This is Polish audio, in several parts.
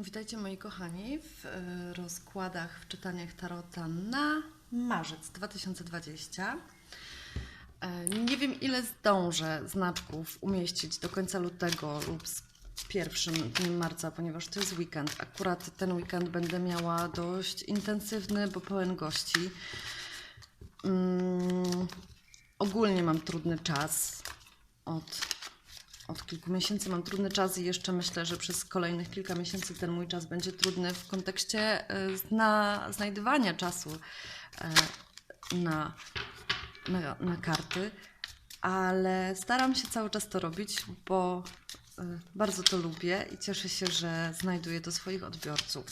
Witajcie moi kochani w e, rozkładach, w czytaniach Tarota na marzec 2020. E, Nie wiem ile zdążę znaczków umieścić do końca lutego lub z pierwszym dniem marca, ponieważ to jest weekend. Akurat ten weekend będę miała dość intensywny, bo pełen gości. Mm, ogólnie mam trudny czas od od kilku miesięcy mam trudny czas i jeszcze myślę, że przez kolejnych kilka miesięcy ten mój czas będzie trudny w kontekście e, zna, znajdywania czasu e, na, na, na karty, ale staram się cały czas to robić, bo e, bardzo to lubię i cieszę się, że znajduję do swoich odbiorców.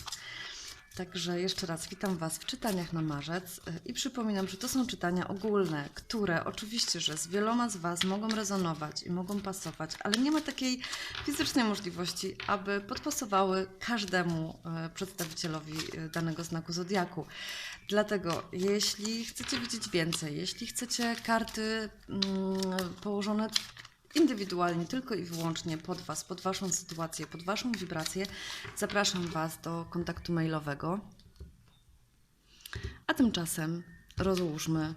Także jeszcze raz witam Was w czytaniach na marzec y, i przypominam, że to są czytania ogólne, które oczywiście, że z wieloma z Was mogą rezonować i mogą pasować, ale nie ma takiej fizycznej możliwości, aby podpasowały każdemu y, przedstawicielowi y, danego znaku zodiaku. Dlatego, jeśli chcecie widzieć więcej, jeśli chcecie karty mm, położone indywidualnie, tylko i wyłącznie pod Was, pod Waszą sytuację, pod Waszą wibrację, zapraszam Was do kontaktu mailowego. A tymczasem rozłóżmy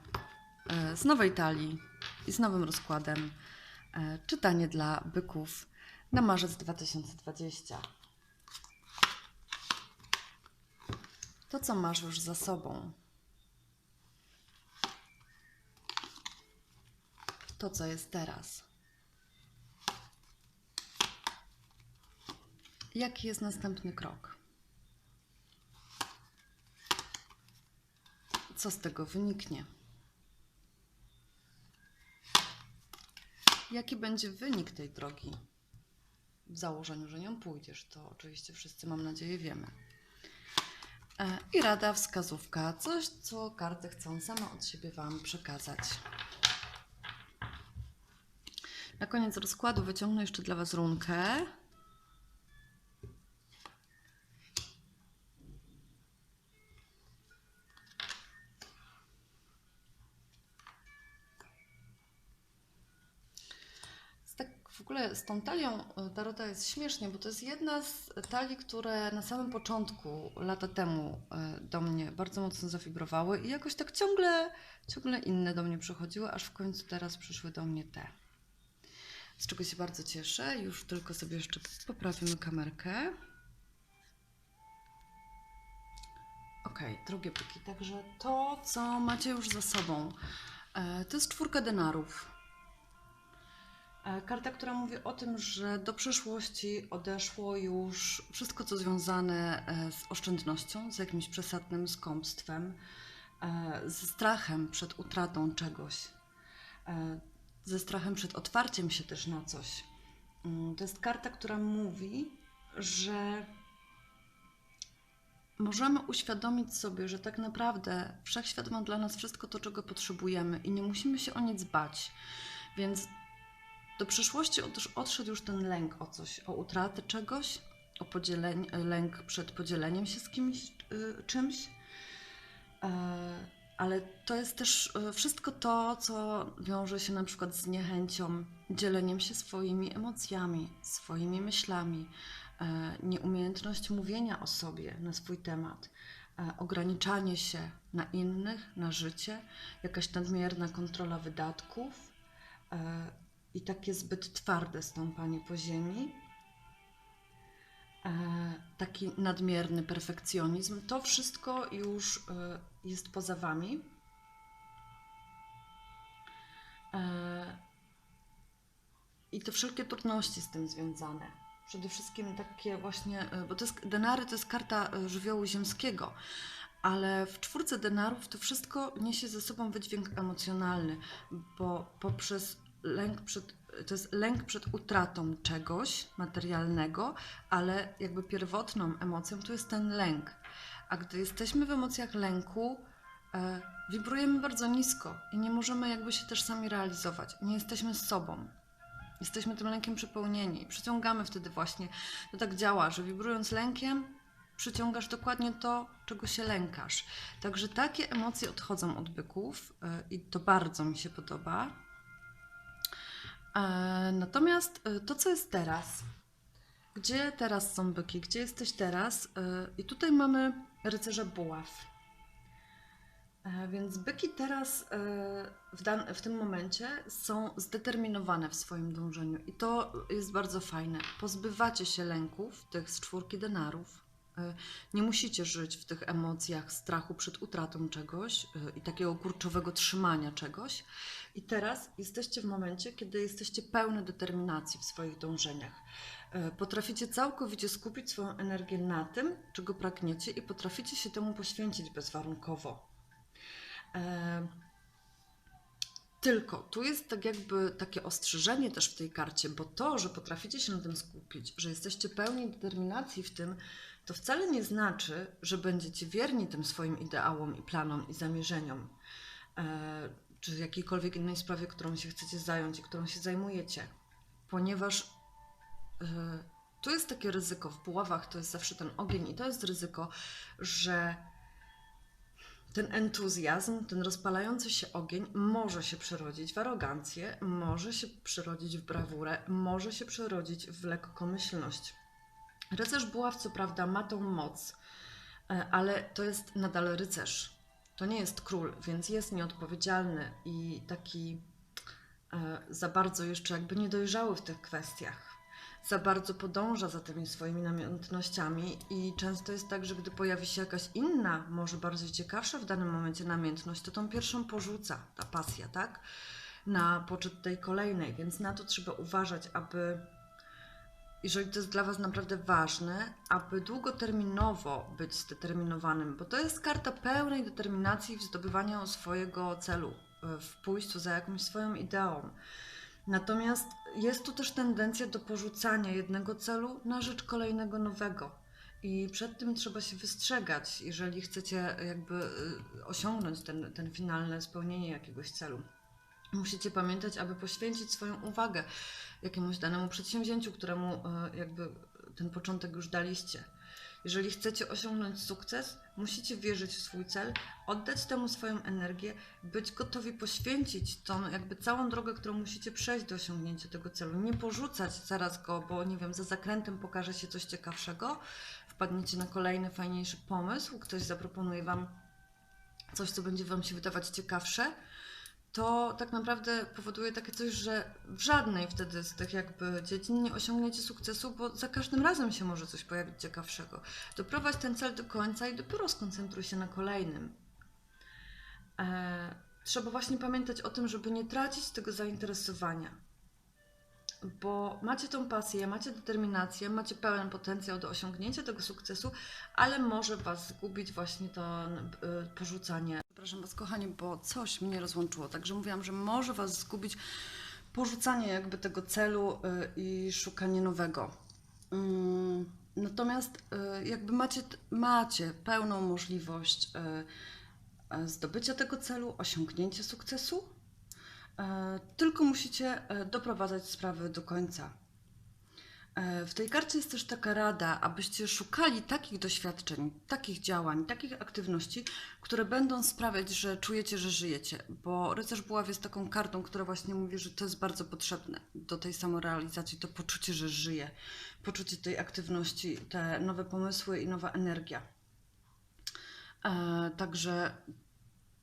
e, z nowej talii i z nowym rozkładem e, czytanie dla byków na marzec 2020. To, co masz już za sobą. To, co jest teraz. Jaki jest następny krok? Co z tego wyniknie? Jaki będzie wynik tej drogi? W założeniu, że nią pójdziesz, to oczywiście wszyscy, mam nadzieję, wiemy. E, I rada, wskazówka, coś, co karty chcą same od siebie Wam przekazać. Na koniec rozkładu wyciągnę jeszcze dla Was runkę. Ogóle z tą talią e, Tarota jest śmiesznie, bo to jest jedna z talii, które na samym początku, lata temu e, do mnie bardzo mocno zawibrowały i jakoś tak ciągle, ciągle inne do mnie przychodziły, aż w końcu teraz przyszły do mnie te. Z czego się bardzo cieszę. Już tylko sobie jeszcze poprawimy kamerkę. Ok, drugie pyki. Także to, co macie już za sobą, e, to jest czwórka denarów. E, Karta, która mówi o tym, że do przeszłości odeszło już wszystko, co związane e, z oszczędnością, z jakimś przesadnym skąpstwem, e, ze strachem przed utratą czegoś, ze strachem przed otwarciem się też na coś. Mm, To jest karta, która mówi, że możemy uświadomić sobie, że tak naprawdę wszechświat ma dla nas wszystko to, czego potrzebujemy i nie musimy się o nic bać. Więc do przyszłości od- odszedł już ten lęk o coś, o utratę czegoś, o podzielenie, lęk przed podzieleniem się z kimś, y, czymś. E, ale to jest też wszystko to, co wiąże się na przykład z niechęcią, dzieleniem się swoimi emocjami, swoimi myślami, e, nieumiejętność mówienia o sobie na swój temat, e, ograniczanie się na innych, na życie, jakaś nadmierna kontrola wydatków e, i takie zbyt twarde stąpanie po ziemi, e, taki nadmierny perfekcjonizm, to wszystko już e, jest poza Wami. E, I te wszelkie trudności z tym związane. Przede wszystkim takie właśnie, bo to jest, denary to jest karta żywiołu ziemskiego, ale w czwórce denarów to wszystko niesie ze sobą wydźwięk emocjonalny, bo poprzez lęk przed, to jest lęk przed utratą czegoś materialnego, ale jakby pierwotną emocją to jest ten lęk. A gdy jesteśmy w emocjach lęku, e, wibrujemy bardzo nisko i nie możemy jakby się też sami realizować. Nie jesteśmy sobą. Jesteśmy tym lękiem przepełnieni. Przyciągamy wtedy właśnie. To tak działa, że wibrując lękiem, przyciągasz dokładnie to, czego się lękasz. Także takie emocje odchodzą od byków e, i to bardzo mi się podoba. E, Natomiast e, to, co jest teraz, Gdzie teraz są byki? Gdzie jesteś teraz? E, I tutaj mamy rycerza buław. Więc byki teraz w, dan- w tym momencie są zdeterminowane w swoim dążeniu i to jest bardzo fajne. Pozbywacie się lęków, tych z czwórki denarów. E, Nie musicie żyć w tych emocjach strachu przed utratą czegoś e, i takiego kurczowego trzymania czegoś. I teraz jesteście w momencie, kiedy jesteście pełne determinacji w swoich dążeniach. E, Potraficie całkowicie skupić swoją energię na tym, czego pragniecie, i potraficie się temu poświęcić bezwarunkowo. Tylko tu jest tak jakby takie ostrzeżenie też w tej karcie, bo to, że potraficie się na tym skupić, że jesteście pełni determinacji w tym, to wcale nie znaczy, że będziecie wierni tym swoim ideałom i planom i zamierzeniom, e, czy jakiejkolwiek innej sprawie, którą się chcecie zająć i którą się zajmujecie, ponieważ e, tu jest takie ryzyko w buławach, to jest zawsze ten ogień i to jest ryzyko, że ten entuzjazm, ten rozpalający się ogień może się przerodzić w arogancję, może się przerodzić w brawurę, może się przerodzić w lekkomyślność. Rycerz buław, co prawda, ma tą moc, e, ale to jest nadal rycerz. To nie jest król, więc jest nieodpowiedzialny i taki e, za bardzo jeszcze jakby niedojrzały w tych kwestiach. Za bardzo podąża za tymi swoimi namiętnościami i często jest tak, że gdy pojawi się jakaś inna, może bardziej ciekawsza w danym momencie namiętność, to tą pierwszą porzuca ta pasja, tak? Na poczet tej kolejnej, więc na to trzeba uważać, aby jeżeli to jest dla Was naprawdę ważne, aby długoterminowo być zdeterminowanym, bo to jest karta pełnej determinacji w zdobywaniu swojego celu, w pójściu za jakąś swoją ideą. Natomiast jest tu też tendencja do porzucania jednego celu na rzecz kolejnego nowego. I przed tym trzeba się wystrzegać, jeżeli chcecie jakby y, osiągnąć ten, ten finalne spełnienie jakiegoś celu. Musicie pamiętać, aby poświęcić swoją uwagę jakiemuś danemu przedsięwzięciu, któremu y, jakby ten początek już daliście. Jeżeli chcecie osiągnąć sukces, musicie wierzyć w swój cel, oddać temu swoją energię, być gotowi poświęcić tą jakby całą drogę, którą musicie przejść do osiągnięcia tego celu. Nie porzucać zaraz go, bo nie wiem, za zakrętem pokaże się coś ciekawszego, wpadniecie na kolejny, fajniejszy pomysł, ktoś zaproponuje Wam coś, co będzie Wam się wydawać ciekawsze, to tak naprawdę powoduje takie coś, że w żadnej wtedy z tych jakby dziedzin nie osiągniecie sukcesu, bo za każdym razem się może coś pojawić ciekawszego. Doprowadź ten cel do końca i dopiero skoncentruj się na kolejnym. E, trzeba właśnie pamiętać o tym, żeby nie tracić tego zainteresowania. Bo macie tą pasję, macie determinację, macie pełen potencjał do osiągnięcia tego sukcesu, ale może Was zgubić właśnie to y, porzucanie. Przepraszam Was, kochani, bo coś mnie rozłączyło. Także mówiłam, że może Was zgubić porzucanie jakby tego celu y, i szukanie nowego. Mm, Natomiast y, jakby macie, macie pełną możliwość zdobycia tego celu, osiągnięcia sukcesu, E, Tylko musicie e, doprowadzać sprawy do końca. E, W tej karcie jest też taka rada, abyście szukali takich doświadczeń, takich działań, takich aktywności, które będą sprawiać, że czujecie, że żyjecie. Bo rycerz buław jest taką kartą, która właśnie mówi, że to jest bardzo potrzebne do tej samorealizacji, to poczucie, że żyje, poczucie tej aktywności, te nowe pomysły i nowa energia. E, Także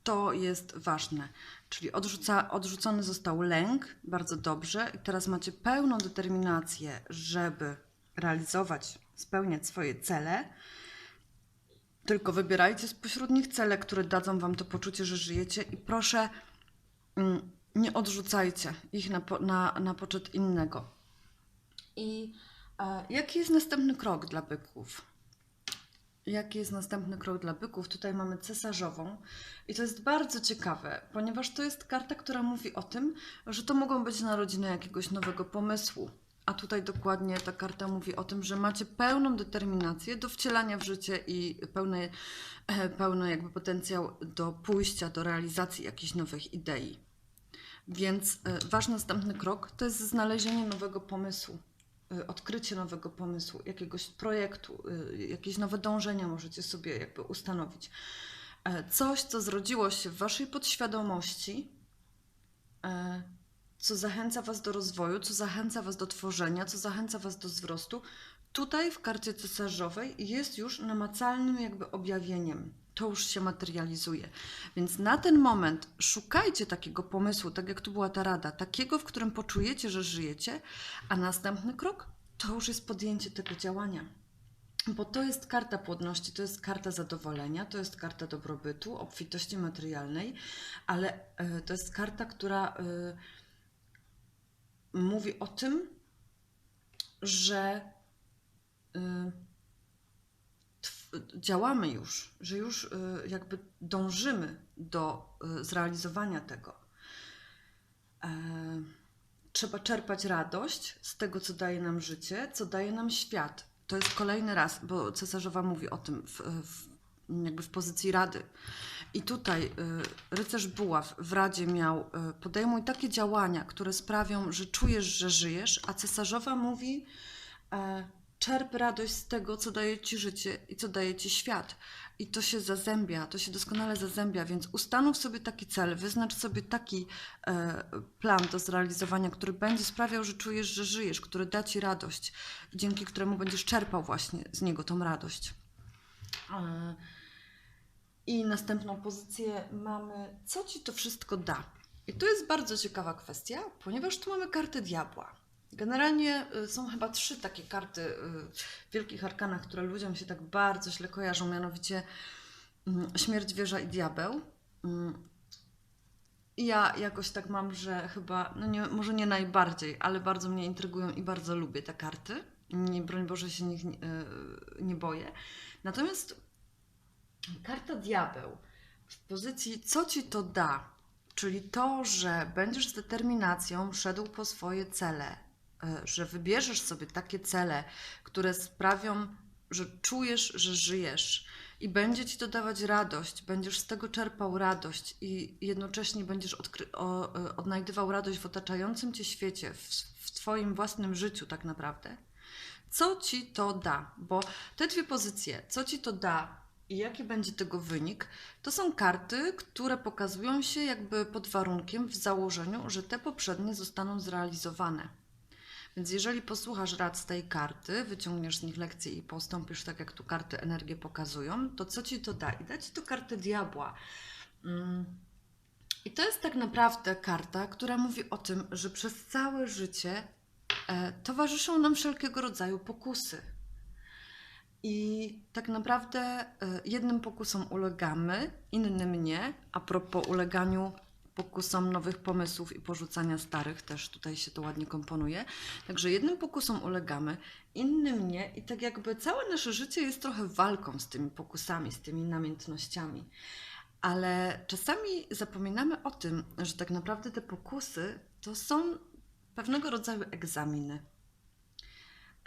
to jest ważne. Czyli odrzuca, odrzucony został lęk, bardzo dobrze. I teraz macie pełną determinację, żeby realizować, spełniać swoje cele. Tylko wybierajcie spośród nich cele, które dadzą wam to poczucie, że żyjecie i proszę mm, nie odrzucajcie ich na, na, na poczet innego. I e, jaki jest następny krok dla byków? Jaki jest następny krok dla byków? Tutaj mamy cesarzową i to jest bardzo ciekawe, ponieważ to jest karta, która mówi o tym, że to mogą być narodziny jakiegoś nowego pomysłu. A tutaj dokładnie ta karta mówi o tym, że macie pełną determinację do wcielania w życie i pełny, e, pełny jakby potencjał do pójścia, do realizacji jakichś nowych idei. Więc e, wasz następny krok to jest znalezienie nowego pomysłu odkrycie nowego pomysłu, jakiegoś projektu, y, jakieś nowe dążenia możecie sobie jakby ustanowić. E, Coś, co zrodziło się w waszej podświadomości, e, co zachęca was do rozwoju, co zachęca was do tworzenia, co zachęca was do wzrostu, tutaj w karcie cesarzowej jest już namacalnym jakby objawieniem. To już się materializuje. Więc na ten moment szukajcie takiego pomysłu, tak jak tu była ta rada, takiego, w którym poczujecie, że żyjecie, a następny krok to już jest podjęcie tego działania. Bo to jest karta płodności, to jest karta zadowolenia, to jest karta dobrobytu, obfitości materialnej, ale y, to jest karta, która y, mówi o tym, że tw- działamy już, że już y, jakby dążymy do y, zrealizowania tego. E, Trzeba czerpać radość z tego, co daje nam życie, co daje nam świat. To jest kolejny raz, bo cesarzowa mówi o tym w, w, jakby w pozycji rady. I tutaj y, rycerz buław w radzie miał podejmuj takie działania, które sprawią, że czujesz, że żyjesz, a cesarzowa mówi e, czerp radość z tego, co daje ci życie i co daje ci świat. I to się zazębia, to się doskonale zazębia, więc ustanów sobie taki cel, wyznacz sobie taki e, plan do zrealizowania, który będzie sprawiał, że czujesz, że żyjesz, który da ci radość, dzięki któremu będziesz czerpał właśnie z niego tą radość. E, I następną pozycję mamy, co ci to wszystko da. I tu jest bardzo ciekawa kwestia, ponieważ tu mamy kartę diabła. Generalnie y, są chyba trzy takie karty y, w wielkich arkanach, które ludziom się tak bardzo źle kojarzą, mianowicie mm, śmierć, wieża i diabeł. Mm. Ja jakoś tak mam, że chyba, no nie, może nie najbardziej, ale bardzo mnie intrygują i bardzo lubię te karty. Nie, broń Boże się nich nie, y, nie boję. Natomiast karta diabeł w pozycji co ci to da, czyli to, że będziesz z determinacją szedł po swoje cele, że wybierzesz sobie takie cele, które sprawią, że czujesz, że żyjesz i będzie ci to dawać radość, będziesz z tego czerpał radość i jednocześnie będziesz o, e, odnajdywał radość w otaczającym cię świecie, w, w twoim własnym życiu tak naprawdę. Co ci to da? Bo te dwie pozycje, co ci to da i jaki będzie tego wynik, to są karty, które pokazują się jakby pod warunkiem w założeniu, że te poprzednie zostaną zrealizowane. Więc jeżeli posłuchasz rad z tej karty, wyciągniesz z nich lekcje i postąpisz tak, jak tu karty energię pokazują, to co ci to da? I da ci to kartę diabła. Mm. I to jest tak naprawdę karta, która mówi o tym, że przez całe życie e, towarzyszą nam wszelkiego rodzaju pokusy. I tak naprawdę e, jednym pokusom ulegamy, innym nie. A propos uleganiu pokusom nowych pomysłów i porzucania starych, też tutaj się to ładnie komponuje. Także jednym pokusom ulegamy, innym nie. I tak jakby całe nasze życie jest trochę walką z tymi pokusami, z tymi namiętnościami. Ale czasami zapominamy o tym, że tak naprawdę te pokusy to są pewnego rodzaju egzaminy.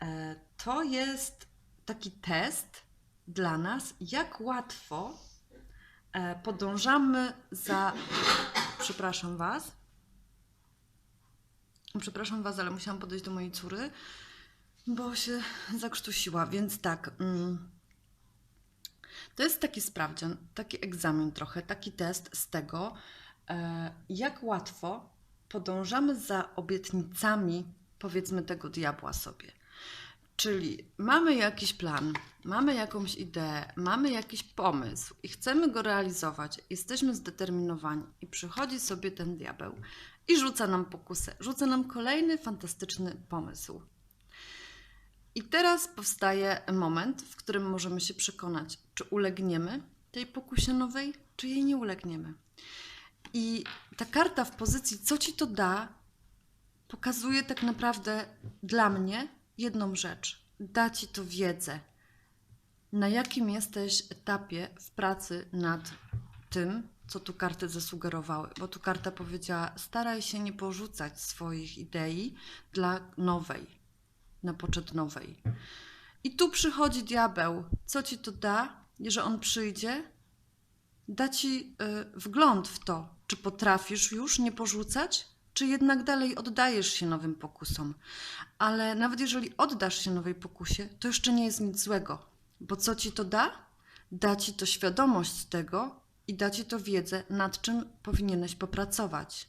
E, To jest taki test dla nas, jak łatwo e, podążamy za. Przepraszam Was. Przepraszam Was, ale musiałam podejść do mojej córy, bo się zakrztusiła. Więc tak. Mm, to jest taki sprawdzian, taki egzamin trochę, taki test z tego, e, jak łatwo podążamy za obietnicami, powiedzmy, tego diabła sobie. Czyli mamy jakiś plan, mamy jakąś ideę, mamy jakiś pomysł i chcemy go realizować, jesteśmy zdeterminowani i przychodzi sobie ten diabeł i rzuca nam pokusę, rzuca nam kolejny fantastyczny pomysł. I teraz powstaje moment, w którym możemy się przekonać, czy ulegniemy tej pokusie nowej, czy jej nie ulegniemy. I ta karta w pozycji, co ci to da, pokazuje tak naprawdę dla mnie jedną rzecz. Da ci to wiedzę, na jakim jesteś etapie w pracy nad tym, co tu karty zasugerowały. Bo tu karta powiedziała: staraj się nie porzucać swoich idei dla nowej, na poczet nowej. I tu przychodzi diabeł. Co ci to da, że on przyjdzie? Da ci y, wgląd w to, czy potrafisz już nie porzucać, czy jednak dalej oddajesz się nowym pokusom. Ale nawet jeżeli oddasz się nowej pokusie, to jeszcze nie jest nic złego, bo co ci to da? Da ci to świadomość tego i da ci to wiedzę, nad czym powinieneś popracować.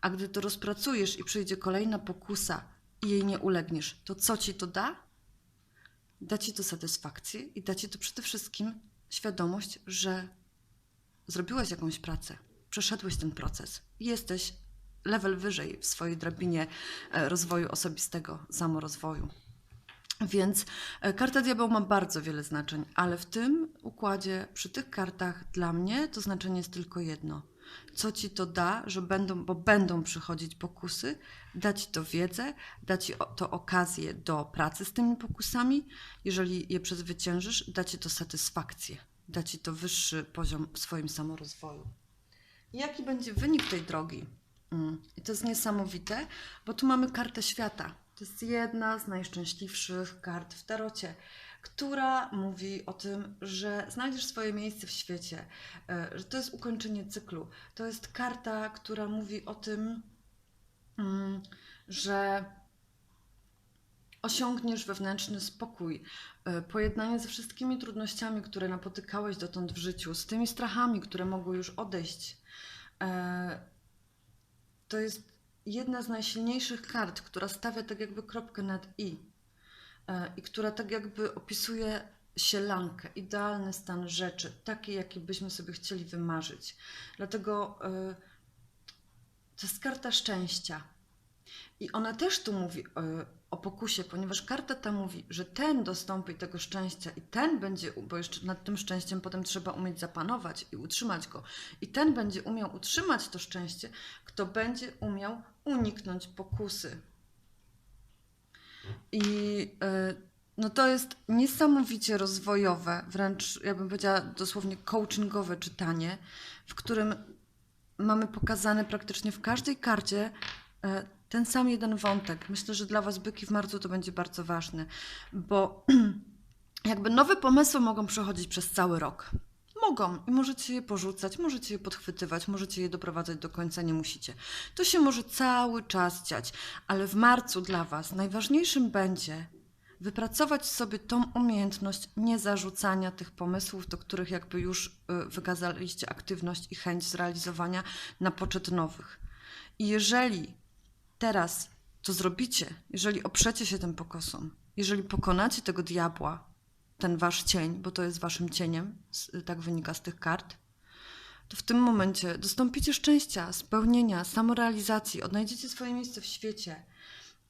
A gdy to rozpracujesz i przyjdzie kolejna pokusa i jej nie ulegniesz, to co ci to da? da ci to satysfakcję i da ci to przede wszystkim świadomość, że zrobiłeś jakąś pracę, przeszedłeś ten proces jesteś level wyżej w swojej drabinie e, rozwoju osobistego, samorozwoju. Więc e, karta diabeł ma bardzo wiele znaczeń, ale w tym układzie, przy tych kartach dla mnie to znaczenie jest tylko jedno. Co ci to da, że będą, bo będą przychodzić pokusy, da ci to wiedzę, da ci to okazję do pracy z tymi pokusami. Jeżeli je przezwyciężysz, da ci to satysfakcję, da ci to wyższy poziom w swoim samorozwoju. Jaki będzie wynik tej drogi? Mm. I to jest niesamowite, bo tu mamy kartę świata. To jest jedna z najszczęśliwszych kart w tarocie, która mówi o tym, że znajdziesz swoje miejsce w świecie, e, że to jest ukończenie cyklu. To jest karta, która mówi o tym, mm, że osiągniesz wewnętrzny spokój, e, pojednanie ze wszystkimi trudnościami, które napotykałeś dotąd w życiu, z tymi strachami, które mogły już odejść. To jest jedna z najsilniejszych kart, która stawia tak jakby kropkę nad i e, i która tak jakby opisuje sielankę, idealny stan rzeczy, taki, jaki byśmy sobie chcieli wymarzyć. Dlatego e, to jest karta szczęścia. I ona też tu mówi e, o pokusie, ponieważ karta ta mówi, że ten dostąpi tego szczęścia i ten będzie, bo jeszcze nad tym szczęściem potem trzeba umieć zapanować i utrzymać go. I ten będzie umiał utrzymać to szczęście, kto będzie umiał uniknąć pokusy. I e, no to jest niesamowicie rozwojowe, wręcz ja bym powiedziała dosłownie coachingowe czytanie, w którym mamy pokazane praktycznie w każdej karcie e, ten sam jeden wątek. Myślę, że dla Was byki w marcu to będzie bardzo ważne, bo jakby nowe pomysły mogą przechodzić przez cały rok. Mogą i możecie je porzucać, możecie je podchwytywać, możecie je doprowadzać do końca, nie musicie. To się może cały czas dziać, ale w marcu dla Was najważniejszym będzie wypracować sobie tą umiejętność niezarzucania tych pomysłów, do których jakby już y, wykazaliście aktywność i chęć zrealizowania na poczet nowych. I jeżeli teraz to zrobicie, jeżeli oprzecie się tym pokosom, jeżeli pokonacie tego diabła, ten wasz cień, bo to jest waszym cieniem, tak wynika z tych kart, to w tym momencie dostąpicie szczęścia, spełnienia, samorealizacji, odnajdziecie swoje miejsce w świecie,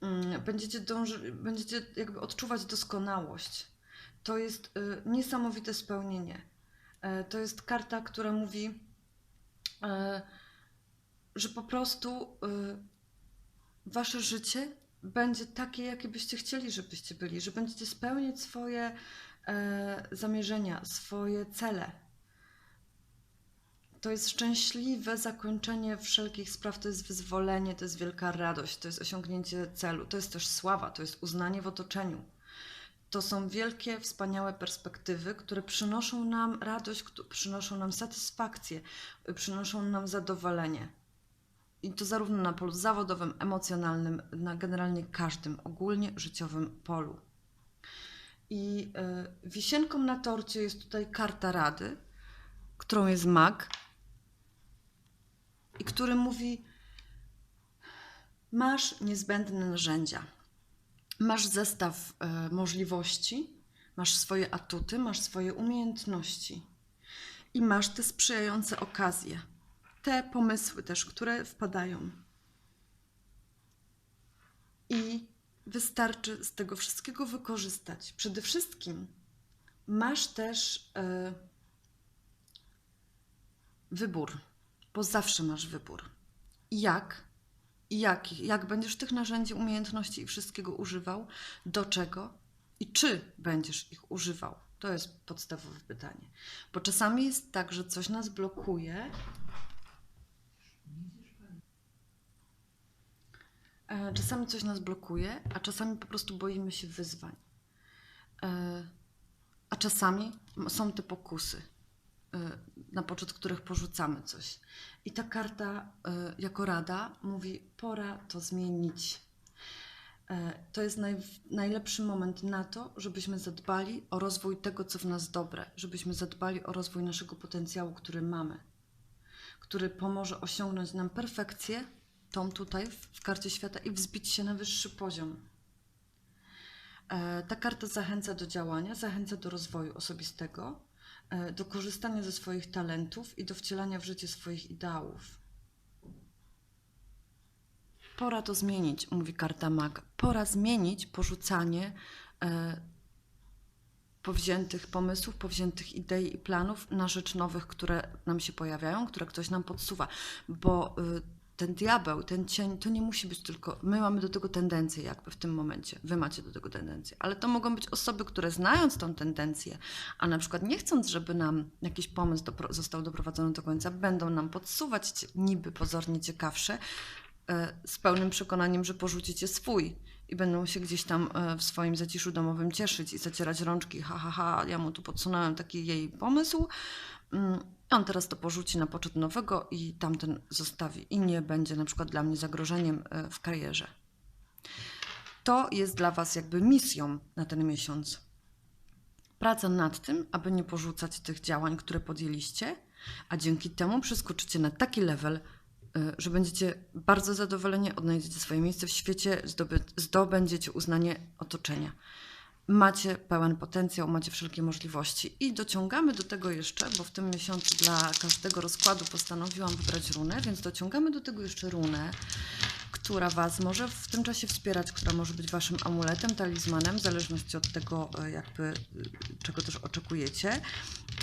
mm, będziecie, dąży, będziecie jakby odczuwać doskonałość. To jest y, niesamowite spełnienie. E, to jest karta, która mówi, e, że po prostu y, wasze życie będzie takie, jakie byście chcieli, żebyście byli, że będziecie spełniać swoje e, zamierzenia, swoje cele. To jest szczęśliwe zakończenie wszelkich spraw, to jest wyzwolenie, to jest wielka radość, to jest osiągnięcie celu, to jest też sława, to jest uznanie w otoczeniu. To są wielkie, wspaniałe perspektywy, które przynoszą nam radość, przynoszą nam satysfakcję, przynoszą nam zadowolenie. I to zarówno na polu zawodowym, emocjonalnym, na generalnie każdym, ogólnie życiowym polu. I y, wisienką na torcie jest tutaj karta rady, którą jest mag, i który mówi: Masz niezbędne narzędzia, masz zestaw y, możliwości, masz swoje atuty, masz swoje umiejętności i masz te sprzyjające okazje, te pomysły też, które wpadają. I wystarczy z tego wszystkiego wykorzystać. Przede wszystkim masz też e, wybór, bo zawsze masz wybór. Jak? I jak, jak będziesz tych narzędzi, umiejętności i wszystkiego używał? Do czego? I czy będziesz ich używał? To jest podstawowe pytanie. Bo czasami jest tak, że coś nas blokuje. Czasami coś nas blokuje, a czasami po prostu boimy się wyzwań. E, A czasami są te pokusy, e, na poczet których porzucamy coś. I ta karta e, jako rada mówi: pora to zmienić. E, To jest naj, najlepszy moment na to, żebyśmy zadbali o rozwój tego, co w nas dobre, żebyśmy zadbali o rozwój naszego potencjału, który mamy, który pomoże osiągnąć nam perfekcję, tą tutaj w, w karcie świata i wzbić się na wyższy poziom. E, Ta karta zachęca do działania, zachęca do rozwoju osobistego, e, do korzystania ze swoich talentów i do wcielania w życie swoich ideałów. Pora to zmienić, mówi karta mag. Pora zmienić porzucanie e, powziętych pomysłów, powziętych idei i planów na rzecz nowych, które nam się pojawiają, które ktoś nam podsuwa. Bo y, ten diabeł, ten cień, to nie musi być tylko. My mamy do tego tendencję, jakby w tym momencie. Wy macie do tego tendencję. Ale to mogą być osoby, które znając tą tendencję, a na przykład nie chcąc, żeby nam jakiś pomysł został doprowadzony do końca, będą nam podsuwać niby pozornie ciekawsze, e, z pełnym przekonaniem, że porzucicie swój i będą się gdzieś tam e, w swoim zaciszu domowym cieszyć i zacierać rączki. Ha, ha, ha, ja mu tu podsunąłem taki jej pomysł. On teraz to porzuci na poczet nowego i tamten zostawi i nie będzie na przykład dla mnie zagrożeniem e, w karierze. To jest dla Was jakby misją na ten miesiąc. Praca nad tym, aby nie porzucać tych działań, które podjęliście, a dzięki temu przeskoczycie na taki level, y, że będziecie bardzo zadowoleni, odnajdziecie swoje miejsce w świecie, zdobędziecie uznanie otoczenia. Macie pełen potencjał, macie wszelkie możliwości. I dociągamy do tego jeszcze, bo w tym miesiącu dla każdego rozkładu postanowiłam wybrać runę, więc dociągamy do tego jeszcze runę, która Was może w tym czasie wspierać, która może być Waszym amuletem, talizmanem, w zależności od tego, e, jakby, y, czego też oczekujecie.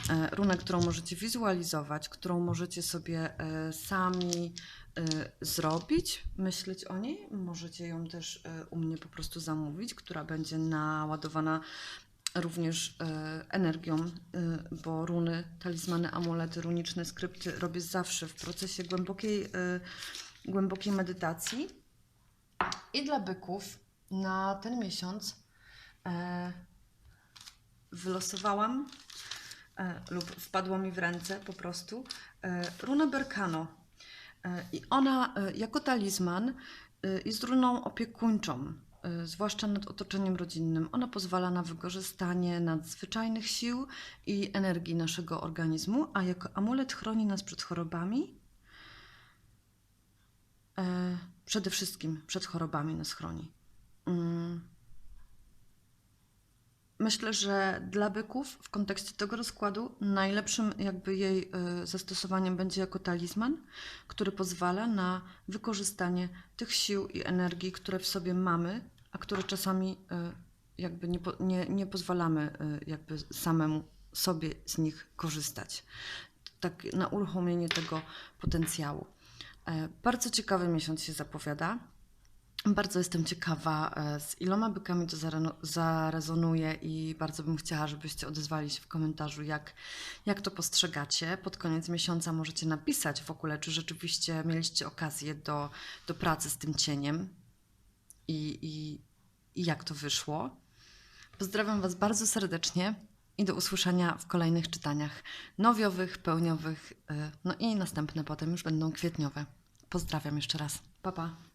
E, Runę, którą możecie wizualizować, którą możecie sobie e, sami e, zrobić, myśleć o niej. Możecie ją też e, u mnie po prostu zamówić, która będzie naładowana również e, energią, bo runy, talizmany, amulety, runiczne skrypty robię zawsze w procesie głębokiej, głębokiej medytacji. I dla byków na ten miesiąc wylosowałam lub wpadła mi w ręce po prostu runa Berkano. E, I ona e, jako talizman e, jest runą opiekuńczą, zwłaszcza nad otoczeniem rodzinnym. Ona pozwala na wykorzystanie nadzwyczajnych sił i energii naszego organizmu, a jako amulet chroni nas przed chorobami. Przede wszystkim przed chorobami nas chroni. Myślę, że dla byków w kontekście tego rozkładu najlepszym jakby jej y, zastosowaniem będzie jako talizman, który pozwala na wykorzystanie tych sił i energii, które w sobie mamy, a które czasami y, jakby nie, nie, nie pozwalamy y, jakby samemu sobie z nich korzystać. Tak na uruchomienie tego potencjału. E, Bardzo ciekawy miesiąc się zapowiada. Bardzo jestem ciekawa, e, z iloma bykami to zarezonuje i bardzo bym chciała, żebyście odezwali się w komentarzu, jak, jak to postrzegacie. Pod koniec miesiąca możecie napisać w ogóle, czy rzeczywiście mieliście okazję do, do pracy z tym cieniem i, i, i jak to wyszło. Pozdrawiam Was bardzo serdecznie i do usłyszenia w kolejnych czytaniach nowiowych, pełniowych, e, no i następne potem już będą kwietniowe. Pozdrawiam jeszcze raz. Pa, pa.